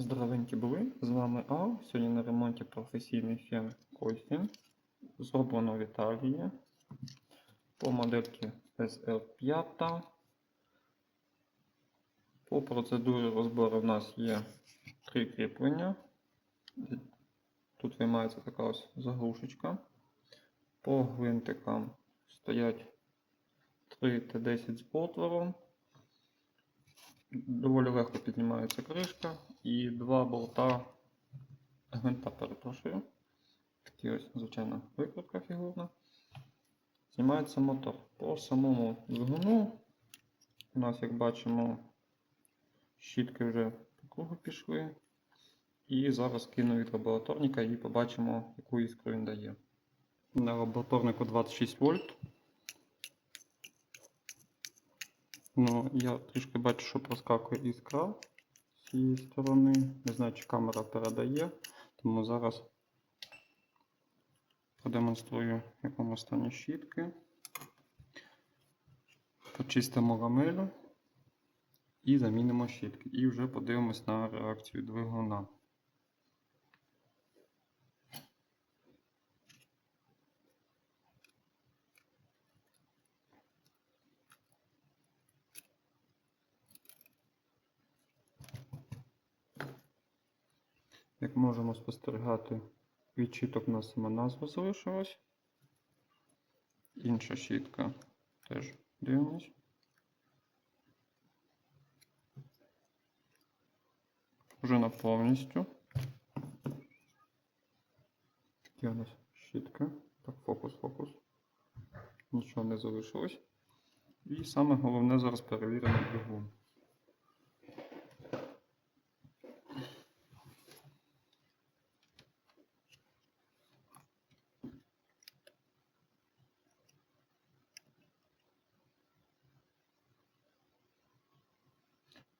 Здоровенькі були, з вами Ав. Сьогодні на ремонті професійний фен Остін. Зроблено в Італії по модельці SL5. По процедурі розбору в нас є три кріплення. Тут виймається така ось заглушечка. По гвинтикам стоять 3 Т10 з отвором. Доволі легко піднімається кришка і два болта гвинта, перепрошую. Такі ось, звичайно, викрутка фігурна. Знімається мотор. По самому двигуну у нас, як бачимо, щітки вже по кругу пішли. І зараз кину від лабораторника і побачимо, яку іскру він дає. На лабораторнику 26 вольт. Ну, я трішки бачу, що проскакує іскра з цієї сторони. Не знаю, чи камера передає, тому зараз продемонструю, в якому стані щітки. Почистимо ламелю і замінимо щітки. І вже подивимось на реакцію двигуна. Можемо спостерігати, відчіток у нас сама назва залишилась. Інша щітка теж дивимось. Вже на повністю. Є у нас щітка. Так, фокус, фокус. Нічого не залишилось. І саме головне зараз перевіримо двигун.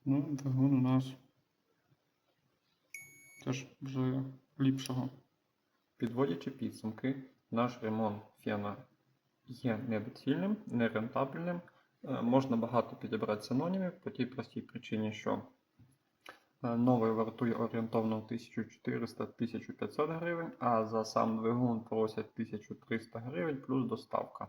Ну, двигун у нас теж вже ліпшого. Підводячи підсумки, наш ремонт фена є недоцільним, нерентабельним. Е, Можна багато підібрати синонімів по тій простій причині, що е, новий вартує орієнтовно 1400-1500 гривень, а за сам двигун просять 1300 гривень плюс доставка.